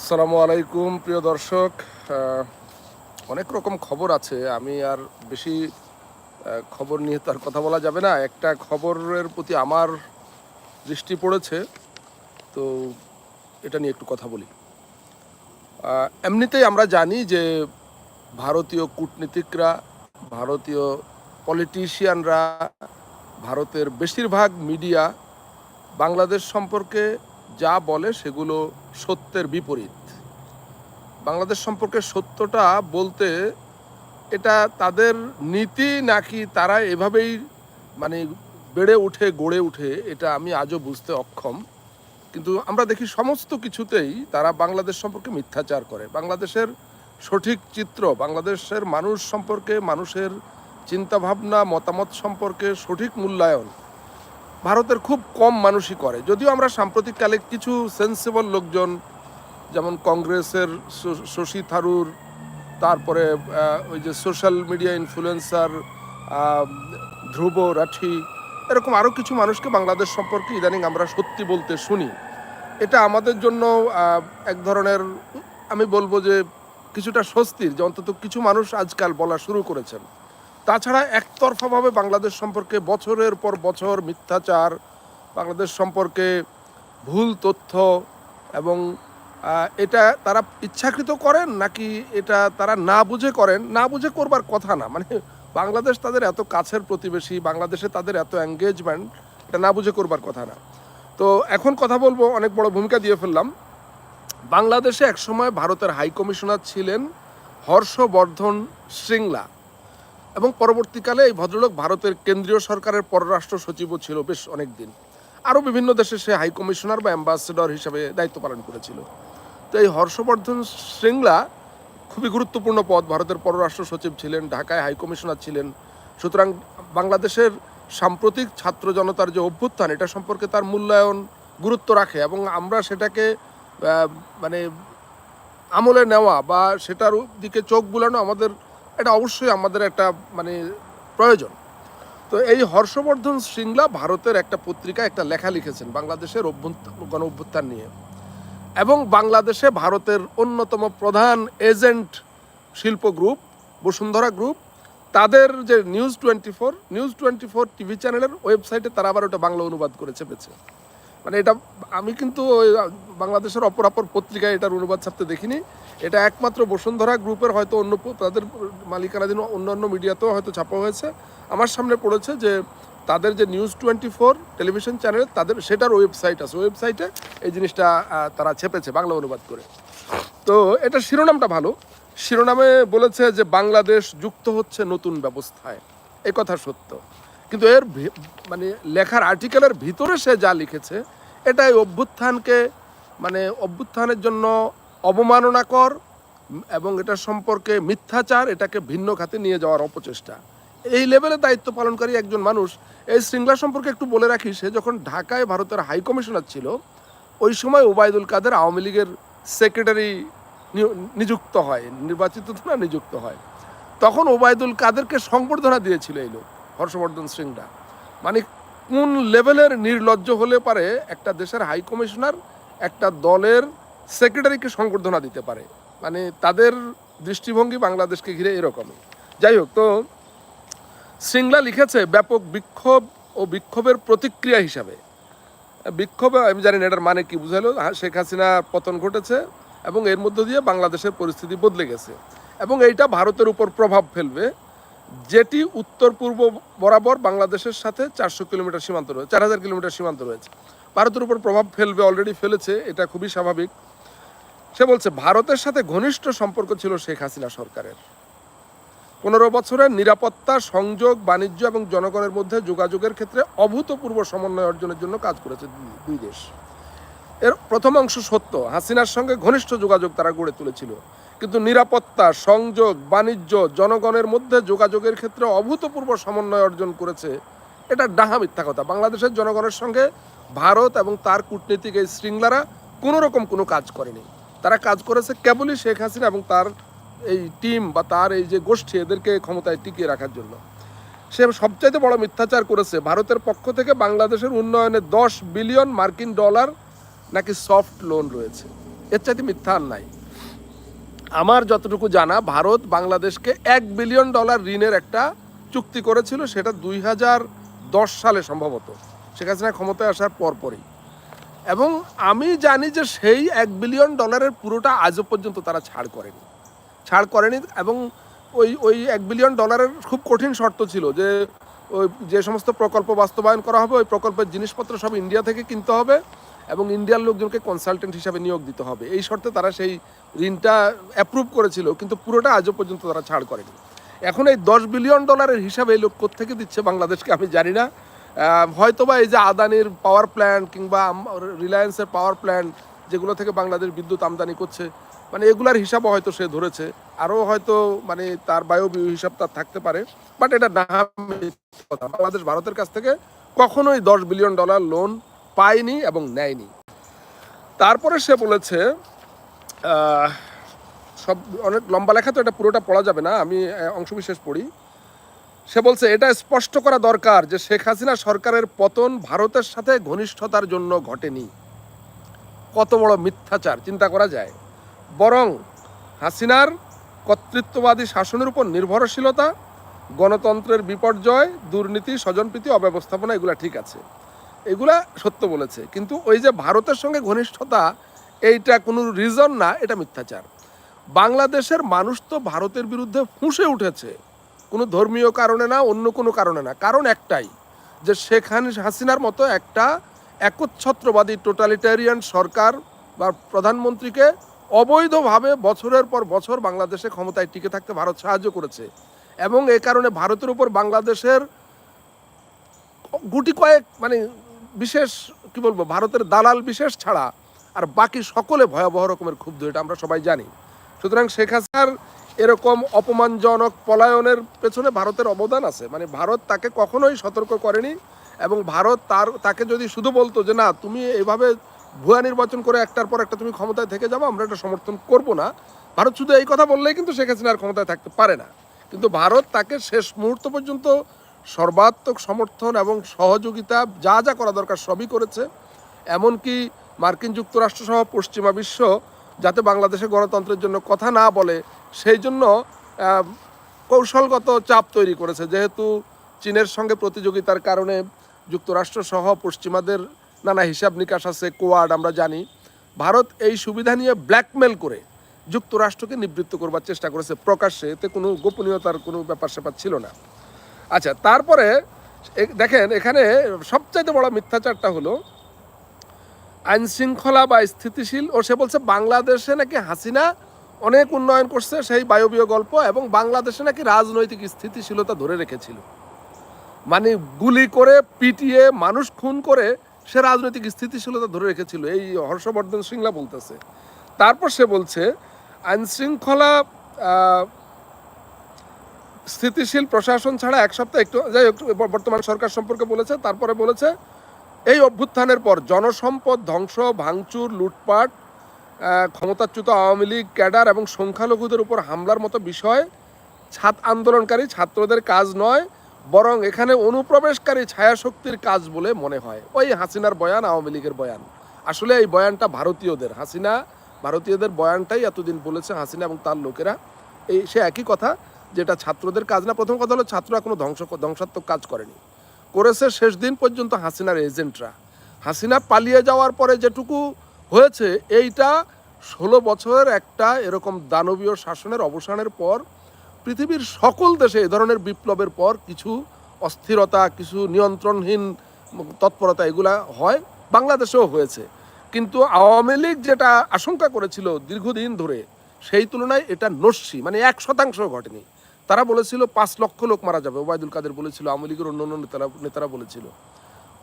আসসালামু আলাইকুম, প্রিয় দর্শক। অনেক রকম খবর আছে। আমি আর বেশি খবর নিয়ে তো আর কথা বলা যাবে না। একটা খবরের প্রতি আমার দৃষ্টি পড়েছে। তো এটা নিয়ে একটু কথা বলি। এমনিতেই আমরা জানি যে ভারতীয় কূটনীতিকরা, ভারতীয় পলিটিশিয়ানরা ভারতের বেশিরভাগ মিডিয়া বাংলাদেশ সম্পর্কে যা বলে সেগুলো সত্যের বিপরীত। বাংলাদেশ সম্পর্কে সত্যটা বলতে এটা তাদের নীতি নাকি তারা এভাবেই মানে বেড়ে উঠে, গড়ে উঠে, এটা আমি আজও বুঝতে অক্ষম। কিন্তু আমরা দেখি সমস্ত কিছুতেই তারা বাংলাদেশ সম্পর্কে মিথ্যাচার করে। বাংলাদেশের সঠিক চিত্র, বাংলাদেশের মানুষ সম্পর্কে, মানুষের চিন্তাভাবনা, মতামত সম্পর্কে সঠিক মূল্যায়ন ভারতের খুব কম মানুষই করে। যদিও আমরা সাম্প্রতিককালে কিছু সেন্সেবল লোকজন, যেমন কংগ্রেসের শশী থারুর, তারপরে ওই যে social media influencer Dhruv Rathee, এরকম আরও কিছু মানুষকে বাংলাদেশ সম্পর্কে ইদানিং আমরা সত্যি বলতে শুনি। এটা আমাদের জন্য এক ধরনের, আমি বলব যে কিছুটা স্বস্তির যে অন্তত কিছু মানুষ আজকাল বলা শুরু করেছেন। তাছাড়া একতরফাভাবে বাংলাদেশ সম্পর্কে বছরের পর বছর মিথ্যাচার, বাংলাদেশ সম্পর্কে ভুল তথ্য এবং এটা তারা ইচ্ছাকৃত করেন নাকি এটা তারা না বুঝে করেন? না বুঝে করবার কথা না। মানে বাংলাদেশ তাদের এত কাছের প্রতিবেশী, বাংলাদেশে তাদের এত এঙ্গেজমেন্ট এটা না বুঝে করবার কথা না। তো এখন কথা বলব, অনেক বড় ভূমিকা দিয়ে ফেললাম। বাংলাদেশে একসময় ভারতের হাই কমিশনার ছিলেন হর্ষবর্ধন শৃঙ্গলা এবং পরবর্তীকালে এই ভদ্রলোক ভারতের কেন্দ্রীয় সরকারের পররাষ্ট্র সচিবও ছিল বেশ অনেক দিন আরও বিভিন্ন দেশে সে হাই কমিশনার বা অ্যাম্বাসেডর হিসাবে দায়িত্ব পালন করেছিল। তো এই হর্ষবর্ধন শৃঙ্গলা খুবই গুরুত্বপূর্ণ পদ। ভারতের পররাষ্ট্র সচিব ছিলেন, ঢাকায় হাই কমিশনার ছিলেন। সুতরাং বাংলাদেশের সাম্প্রতিক ছাত্র জনতার যে অভ্যুত্থান, এটা সম্পর্কে তার মূল্যায়ন গুরুত্ব রাখে এবং আমরা সেটাকে মানে আমলে নেওয়া বা সেটার দিকে চোখ বুলানো আমাদের এটা অবশ্যই আমাদের একটা মানে প্রয়োজন। তো এই হর্ষবর্ধন শৃঙ্গলা ভারতের একটা পত্রিকায় একটা লেখা লিখেছেন বাংলাদেশের গণ অভ্যুত্থান নিয়ে। এবং বাংলাদেশে ভারতের অন্যতম প্রধান এজেন্ট শিল্প গ্রুপ, বসুন্ধরা গ্রুপ, তাদের যে news twenty four, news twenty four TV চ্যানেলের ওয়েবসাইটে তারা আবার ওটা বাংলা অনুবাদ করেছে পেছে মানে এটা আমি কিন্তু ওই বাংলাদেশের অপর অপর পত্রিকায় এটার অনুবাদ ছাপতে দেখিনি। এটা একমাত্র বসুন্ধরা গ্রুপের হয়তো অন্য তাদের মালিকানাধীন অন্যান্য মিডিয়াতেও হয়তো ছাপা হয়েছে। আমার সামনে পড়েছে যে তাদের যে news twenty four television channel তাদের সেটার ওয়েবসাইট আছে। ওয়েবসাইটে এই জিনিসটা তারা ছেপেছে বাংলা অনুবাদ করে। তো এটা শিরোনামটা ভালো। শিরোনামে বলেছে যে বাংলাদেশ যুক্ত হচ্ছে নতুন ব্যবস্থায়। এই কথা সত্য। কিন্তু এর মানে লেখার আর্টিকেলের ভিতরে সে যা লিখেছে, এটাই অভ্যুত্থানকে মানে অভ্যুত্থানের জন্য অবমাননাকর এবং এটা সম্পর্কে মিথ্যাচার, এটাকে ভিন্ন খাতে নিয়ে যাওয়ার অপচেষ্টা। এই লেভেলে দায়িত্ব পালনকারী একজন মানুষ, এই শৃঙ্খলা সম্পর্কে একটু বলে রাখি, সে যখন ঢাকায় ভারতের হাই কমিশনার ছিল, ওই সময় ওবায়দুল কাদের আওয়ামী লীগের সেক্রেটারি নিযুক্ত হয়, নির্বাচিত না নিযুক্ত হয়। তখন ওবায়দুল কাদেরকে সংবর্ধনা দিয়েছিল এই লোক। হর্ষবর্ধন শৃঙ্গলা মানে কোন লেভেলের নির্লজ্জ হলে পারে একটা দেশের হাই কমিশনার একটা দলের সেক্রেটারিকে সংবর্ধনা দিতে পারে। মানে তাদের দৃষ্টিভঙ্গি বাংলাদেশকে ঘিরে এরকমই। যাই হোক তো সিংলা লিখেছে ব্যাপক বিক্ষোভ ও বিক্ষোভের প্রতিক্রিয়া হিসাবে। বিক্ষোভ আমি জানি না এটার মানে কি বুঝালো হ্যাঁ, শেখ হাসিনার পতন ঘটেছে এবং এর মধ্য দিয়ে বাংলাদেশের পরিস্থিতি বদলে গেছে। এবং এইটা ভারতের উপর প্রভাব ফেলবে। যেটি উত্তর পূর্ব বরাবর বাংলাদেশের সাথে চারশো কিলোমিটার সীমান্ত রয়েছে, চার হাজার কিলোমিটার সীমান্ত রয়েছে। ভারতের উপর প্রভাব ফেলবে অলরেডি ফেলেছে, এটা খুবই স্বাভাবিক। সে বলছে, ভারতের সাথে ঘনিষ্ঠ সম্পর্ক ছিল শেখ হাসিনা সরকারের। পনেরো বছরের নিরাপত্তা, সংযোগ, বাণিজ্য এবং জনগণের মধ্যে যোগাযোগের ক্ষেত্রে অভূতপূর্ব সমন্বয় অর্জনের জন্য কাজ করেছে দুই- দেশ। এর প্রথম অংশ সত্য, হাসিনার সঙ্গে ঘনিষ্ঠ যোগাযোগ তারা গড়ে তুলেছিল। কিন্তু নিরাপত্তা, সংযোগ, বাণিজ্য, জনগণের মধ্যে যোগাযোগের ক্ষেত্রে অভূতপূর্ব সমন্বয় অর্জন করেছে। এটা ডাহা মিথ্যা কথা। বাংলাদেশের জনগণের সঙ্গে ভারত এবং তার কূটনীতিক এই শৃঙ্খলারা কোনো রকম কোনো কাজ করেনি। তারা কাজ করেছে কেবলই শেখ হাসিনা এবং তার এই টিম বা তার এই যে গোষ্ঠী, এদেরকে ক্ষমতায় টিকিয়ে রাখার জন্য। সে সবচাইতে বড় মিথ্যাচার করেছে। ভারতের পক্ষ থেকে বাংলাদেশের উন্নয়নে দশ বিলিয়ন মার্কিন ডলার নাকি সফট লোন রয়েছে। এর চাইতে মিথ্যা আর নাই। আমার যতটুকু জানা, ভারত বাংলাদেশকে এক বিলিয়ন ডলার ঋণের একটা চুক্তি করেছিল, সেটা দুই হাজার দশ সালে সম্ভবত। শেখ হাসিনা ক্ষমতায় আসার পরপরই এবং আমি জানি যে সেই এক বিলিয়ন ডলারের পুরোটা আজও পর্যন্ত তারা ছাড় করেনি। ছাড় করেনি এবং ওই ওই এক বিলিয়ন ডলারের খুব কঠিন শর্ত ছিল যে ওই যে সমস্ত প্রকল্প বাস্তবায়ন করা হবে, ওই প্রকল্পের জিনিসপত্র সব ইন্ডিয়া থেকে কিনতে হবে। এবং ইন্ডিয়ার লোকজনকে কনসালটেন্ট হিসাবে নিয়োগ দিতে হবে। এই শর্তে তারা সেই ঋণটা অ্যাপ্রুভ করেছিল, কিন্তু পুরোটা আজও পর্যন্ত তারা ছাড় করেনি। এখন এই দশ বিলিয়ন ডলারের হিসাবে এই লোক কোথেকে দিচ্ছে বাংলাদেশকে আমি জানি না। হয়তোবা এই যে আদানির পাওয়ার প্ল্যান্ট কিংবা রিলায়েন্সের পাওয়ার প্ল্যান্ট যেগুলো থেকে বাংলাদেশ বিদ্যুৎ আমদানি করছে মানে এগুলার হিসাবও হয়তো সে ধরেছে। আরও হয়তো মানে তার বায়বীয় হিসাব তার থাকতে পারে। বাট এটা কথা। বাংলাদেশ ভারতের কাছ থেকে কখনোই দশ বিলিয়ন ডলার লোন পায়নি এবং নেয়নি। তারপরে সে বলেছে সব অনেক লম্বা লেখা তো এটা পুরোটা পড়া যাবে না, আমি অংশবিশেষ পড়ি। সে বলছে, এটা স্পষ্ট করা দরকার যে শেখ হাসিনা সরকারের পতন ভারতের সাথে ঘনিষ্ঠতার জন্য ঘটেনি। কত বড় মিথ্যাচার, চিন্তা করা যায়। বরং হাসিনার কর্তৃত্ববাদী শাসনের উপর নির্ভরশীলতা, গণতন্ত্রের বিপর্যয়, দুর্নীতি, স্বজনপ্রীতি, অব্যবস্থাপনা, এগুলো ঠিক আছে। এগুলা সত্য বলেছে। কিন্তু ওই যে ভারতের সঙ্গে ঘনিষ্ঠতা, এইটা কোনো রিজন না, এটা মিথ্যাচার। বাংলাদেশের মানুষ তো ভারতের বিরুদ্ধে ফুঁসে উঠেছে। কোনো ধর্মীয় কারণে না, অন্য কোনো কারণে না। কারণ একটাই, যে শেখ হাসিনার মতো একটা একচ্ছত্রবাদী টোটালিটারিয়ান সরকার বা প্রধানমন্ত্রীকে অবৈধভাবে বছরের পর বছর বাংলাদেশে ক্ষমতায় টিকে থাকতে ভারত সাহায্য করেছে। এবং এই কারণে ভারতের উপর বাংলাদেশের গুটি কয়েক মানে বিশেষ, কি বলব, ভারতের দালাল বিশেষ ছাড়া আর বাকি সকলে ভয়াবহ রকমের ক্ষুব্ধ, এটা আমরা সবাই জানি। সুতরাং শেখ হাসিনার এরকম অপমানজনক পলায়নের পেছনে ভারতের অবদান আছে। মানে ভারত তাকে কখনোই সতর্ক করেনি এবং ভারত তার, তাকে যদি শুধু বলতো যে, না, তুমি এইভাবে ভুয়া নির্বাচন করে একটার পর একটা তুমি ক্ষমতায় থেকে যাব, আমরা এটা সমর্থন করব না। ভারত শুধু এই কথা বললেই কিন্তু শেখ হাসিনা আর ক্ষমতায় থাকতে পারে না। কিন্তু ভারত তাকে শেষ মুহূর্ত পর্যন্ত সর্বাত্মক সমর্থন এবং সহযোগিতা যা যা করা দরকার সবই করেছে। এমনকি মার্কিন যুক্তরাষ্ট্র সহ পশ্চিমা বিশ্ব যাতে বাংলাদেশে গণতন্ত্রের জন্য কথা না বলে, সেই জন্য কৌশলগত চাপ তৈরি করেছে। যেহেতু চীনের সঙ্গে প্রতিযোগিতার কারণে যুক্তরাষ্ট্র সহ পশ্চিমাদের নানা হিসাব নিকাশ আছে, কোয়াড আমরা জানি। ভারত এই সুবিধা নিয়ে ব্ল্যাকমেল করে যুক্তরাষ্ট্রকে নিবৃত্ত করবার চেষ্টা করেছে। প্রকাশ্যে এতে কোনো গোপনীয়তার কোনো ব্যাপার স্যাপার ছিল না। আচ্ছা তারপরে দেখেন এখানে সবচাইতে বড় মিথ্যাচারটা হলো আইন শৃঙ্খলা বা স্থিতিশীল ও সে বলছে বাংলাদেশে নাকি হাসিনা অনেক উন্নয়ন করছে সেই বায়বীয় গল্প এবং বাংলাদেশে নাকি রাজনৈতিক স্থিতিশীলতা ধরে রেখেছিল। মানে গুলি করে পিটিয়ে মানুষ খুন করে সে রাজনৈতিক স্থিতিশীলতা ধরে রেখেছিল এই হর্ষবর্ধন সিংলা বলতেছে। তারপর সে বলছে আইন শৃঙ্খলা আহ, স্থিতিশীল প্রশাসন ছাড়া এক সপ্তাহ একটু যাই হোক, বর্তমান সরকার সম্পর্কে বলেছে তারপরে বলেছে এই অভ্যুত্থানের পর জনসম্পদ ধ্বংস ভাঙচুর লুটপাট ক্ষমতাচ্যুত আওয়ামী লীগ ক্যাডার এবং সংখ্যালঘুদের উপর হামলার মতো বিষয় ছাত্র আন্দোলনকারী ছাত্রদের কাজ নয় বরং এখানে অনুপ্রবেশকারী ছায়াশক্তির কাজ বলে মনে হয়। ওই হাসিনার বয়ান আওয়ামী লীগের বয়ান। আসলে এই বয়ানটা ভারতীয়দের হাসিনা ভারতীয়দের বয়ানটাই এতদিন বলেছে হাসিনা এবং তার লোকেরা। এই সে একই কথা যেটা ছাত্রদের কাজ না, প্রথম কথা হলো ছাত্ররা কোনো ধ্বংস, ধ্বংসাত্মক কাজ করেনি। করেছে শেষ দিন পর্যন্ত হাসিনার এজেন্টরা। হাসিনা পালিয়ে যাওয়ার পরে যেটুকু হয়েছে, এইটা ষোলো বছরের একটা এরকম দানবীয় শাসনের অবসানের পর, পৃথিবীর সকল দেশে এ ধরনের বিপ্লবের পর কিছু অস্থিরতা, কিছু নিয়ন্ত্রণহীন তৎপরতা এগুলা হয়, বাংলাদেশেও হয়েছে। কিন্তু আওয়ামী লীগ যেটা আশঙ্কা করেছিল দীর্ঘদিন ধরে, সেই তুলনায় এটা নস্যি মানে এক শতাংশ ঘটেনি। তারা বলেছিল পাঁচ লক্ষ লোক মারা যাবে। ওবায়দুল কাদের বলেছিল, আওয়ামী লীগের অন্য অন্য নেতারা নেতারা বলেছিল।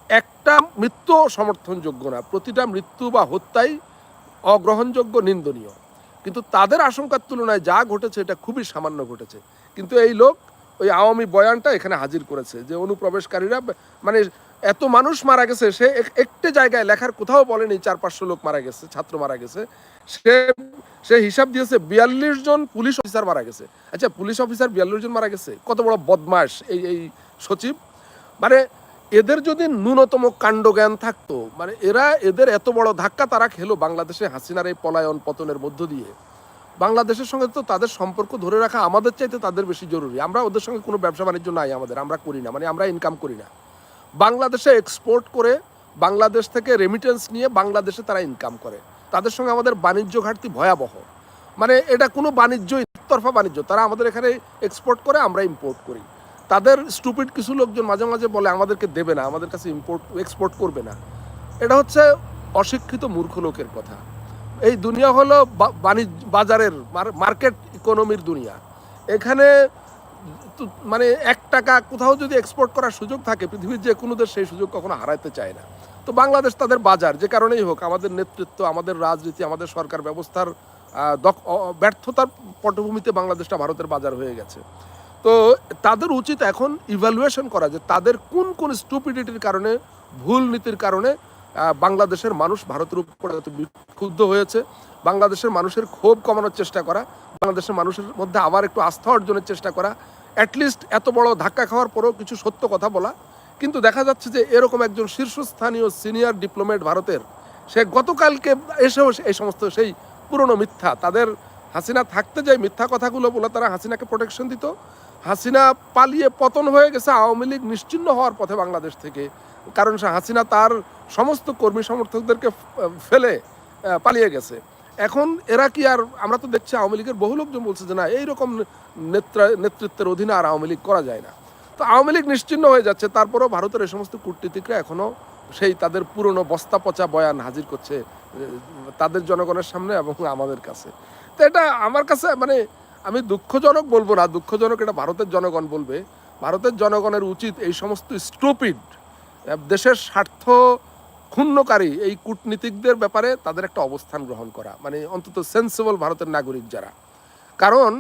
একটা মৃত্যু সমর্থনযোগ্য না, প্রতিটা মৃত্যু বা হত্যাই অগ্রহণযোগ্য, নিন্দনীয়। কিন্তু তাদের আশঙ্কার তুলনায় যা ঘটেছে, এটা খুবই সামান্য ঘটেছে। কিন্তু এই লোক ওই আওয়ামী বয়ানটা এখানে হাজির করেছে যে অনুপ্রবেশকারীরা মানে এত মানুষ মারা গেছে, সে এক- একটি জায়গায় লেখার কোথাও বলেনি, চার পাঁচশো লোক মারা গেছে, ছাত্র মারা গেছে। সে সে হিসাব দিয়েছে বিয়াল্লিশ জন পুলিশ অফিসার মারা গেছে। আচ্ছা পুলিশ অফিসার বিয়াল্লিশ জন মারা গেছে। কত বড় বদমাস এই এই সচিব। মানে এদের যদি ন্যূনতম কাণ্ডজ্ঞান থাকতো মানে এরা এদের এত বড় ধাক্কা তারা খেলো বাংলাদেশে হাসিনার এই পলায়ন পতনের মধ্য দিয়ে। বাংলাদেশের সঙ্গে তো তাদের সম্পর্ক ধরে রাখা আমাদের চাইতে তাদের বেশি জরুরি। আমরা ওদের সঙ্গে কোনো ব্যবসা বাণিজ্য নাই আমাদের, আমরা করি না মানে আমরা ইনকাম করি না। বাংলাদেশে এক্সপোর্ট করে বাংলাদেশ থেকে রেমিটেন্স নিয়ে বাংলাদেশে তারা ইনকাম করে। তাদের সঙ্গে আমাদের বাণিজ্য ঘাটতি ভয়াবহ। মানে এটা কোনো বাণিজ্য তরফা বাণিজ্য। তারা আমাদের এখানে এক্সপোর্ট করে, আমরা ইম্পোর্ট করি। তাদের স্টুপিড কিছু লোকজন মাঝে মাঝে বলে, আমাদেরকে দেবে না, আমাদের কাছে ইম্পোর্ট এক্সপোর্ট করবে না। এটা হচ্ছে অশিক্ষিত মূর্খ লোকের কথা। এই দুনিয়া হলো বাণিজ্য, বাজারের মার্কেট ইকোনমির দুনিয়া। এখানে মানে এক টাকা কোথাও যদি এক্সপোর্ট করার সুযোগ থাকে, পৃথিবীর যে কোনো দেশ সেই সুযোগ কখনো হারাতে চায় না। তো বাংলাদেশ তাদের বাজার, যে কারণেই হোক, আমাদের নেতৃত্ব, আমাদের রাজনীতি, আমাদের সরকার ব্যবস্থার ব্যর্থতার পটভূমিতে বাংলাদেশটা ভারতের বাজার হয়ে গেছে। তো তাদের উচিত এখন ইভ্যালুয়েশন করা যে তাদের কোন কোন স্টুপিডিটির কারণে, ভুল নীতির কারণে বাংলাদেশের মানুষ ভারতের উপর ক্ষুব্ধ হয়েছে। বাংলাদেশের মানুষের ক্ষোভ কমানোর চেষ্টা করা, বাংলাদেশের মানুষের মধ্যে আবার একটু আস্থা অর্জনের চেষ্টা করা অ্যাটলিস্ট এত বড় ধাক্কা খাওয়ার পরেও কিছু সত্য কথা বলা কিন্তু দেখা যাচ্ছে যে এরকম একজন শীর্ষস্থানীয় সিনিয়র ডিপ্লোমেট ভারতের, সে গতকালকে এসেও এই সমস্ত সেই পুরনো মিথ্যা, তাদের হাসিনা থাকতে যায় মিথ্যা কথাগুলো বলে তারা হাসিনাকে প্রোটেকশন দিত। হাসিনা পালিয়ে পতন হয়ে গেছে আওয়ামী লীগ নিশ্চিন্ন হওয়ার পথে বাংলাদেশ থেকে। কারণ সে হাসিনা তার সমস্ত কর্মী সমর্থকদেরকে ফেলে পালিয়ে গেছে। এখন এরা কি আর আমরা তো দেখছি আওয়ামী লীগের বহু লোকজন বলছে যে না, এইরকম নেতৃত্বের অধীনে আর আওয়ামী লীগ করা যায় না। তো আওয়ামী লীগ নিশ্চিন্ন হয়ে যাচ্ছে। তারপরেও ভারতের এই সমস্ত কূটনীতিকরা এখনও সেই তাদের পুরনো বস্তা পচা বয়ান হাজির করছে তাদের জনগণের সামনে এবং আমাদের কাছে। তো এটা আমার কাছে মানে আমি দুঃখজনক বলব না, দুঃখজনক এটা ভারতের জনগণ বলবে। ভারতের জনগণের উচিত এই সমস্ত স্টুপিড দেশের স্বার্থ ক্ষুণ্ণকারী এই কূটনীতিকদের ব্যাপারে তাদের একটা অবস্থান গ্রহণ করা মানে অন্তত সেন্সিবল ভারতের নাগরিক যারা। কারণ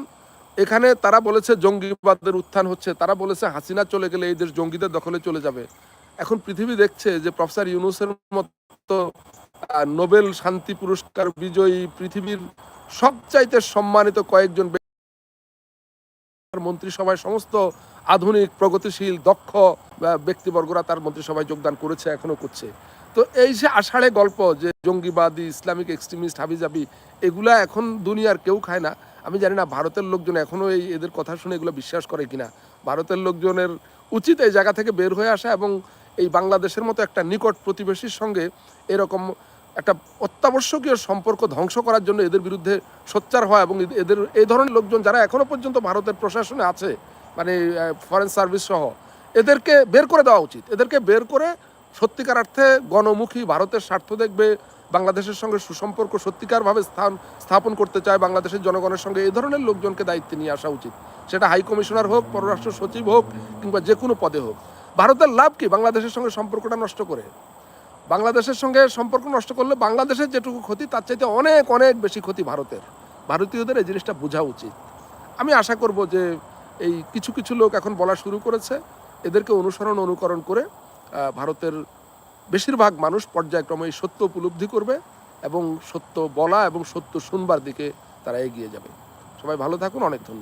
এখানে তারা বলেছে জঙ্গিবাদের উত্থান হচ্ছে। তারা বলেছে হাসিনা চলে গেলে এই দেশ জঙ্গিদের দখলে চলে যাবে। এখন পৃথিবী দেখছে যে প্রফেসর ইউনুসের মতো নোবেল শান্তি পুরস্কার বিজয়ী পৃথিবীর সবচাইতে সম্মানিত কয়েকজন মন্ত্রিসভায় সমস্ত আধুনিক, প্রগতিশীল, দক্ষ ব্যক্তিবর্গরা তার মন্ত্রিসভায় যোগদান করেছে, এখনও করছে। তো এই যে আষাঢ়ে গল্প যে জঙ্গিবাদী, ইসলামিক, এক্সট্রিমিস্ট, হাবিজাবি, এগুলা এখন দুনিয়ার কেউ খায় না। আমি জানি না ভারতের লোকজন এখনও এই এদের কথা শুনে এগুলো বিশ্বাস করে কিনা। ভারতের লোকজনের উচিত এই জায়গা থেকে বের হয়ে আসা এবং এই বাংলাদেশের মতো একটা নিকট প্রতিবেশীর সঙ্গে এরকম একটা অত্যাবশ্যকীয় সম্পর্ক ধ্বংস করার জন্য এদের বিরুদ্ধে সোচ্চার হয় এবং এদের- এই ধরনের লোকজন যারা এখনও পর্যন্ত ভারতের প্রশাসনে আছে মানে ফরেন সার্ভিস সহ, এদেরকে বের করে দেওয়া উচিত। এদেরকে বের করে সত্যিকার অর্থে গণমুখী ভারতের স্বার্থ দেখবে বাংলাদেশের সঙ্গে সুসম্পর্ক সত্যিকারভাবে স্থান স্থাপন করতে চায় বাংলাদেশের জনগণের সঙ্গে এই ধরনের লোকজনকে দায়িত্বে নিয়ে আসা উচিত। সেটা হাই কমিশনার হোক, পররাষ্ট্র সচিব হোক, কিংবা যে কোনো পদে হোক। ভারতের লাভ কি? বাংলাদেশের সঙ্গে সম্পর্কটা নষ্ট করে। বাংলাদেশের সঙ্গে সম্পর্ক নষ্ট করলে বাংলাদেশের যেটুকু ক্ষতি, তার চাইতে অনেক অনেক বেশি ক্ষতি ভারতের। ভারতীয়দের এই জিনিসটা বোঝা উচিত। আমি আশা করব যে এই কিছু কিছু লোক এখন বলা শুরু করেছে। এদেরকে অনুসরণ, অনুকরণ করে ভারতের বেশিরভাগ মানুষ পর্যায়ক্রমে সত্য উপলব্ধি করবে এবং সত্য বলা এবং সত্য শুনবার দিকে তারা এগিয়ে যাবে। সবাই ভালো থাকুন, অনেক ধন্যবাদ।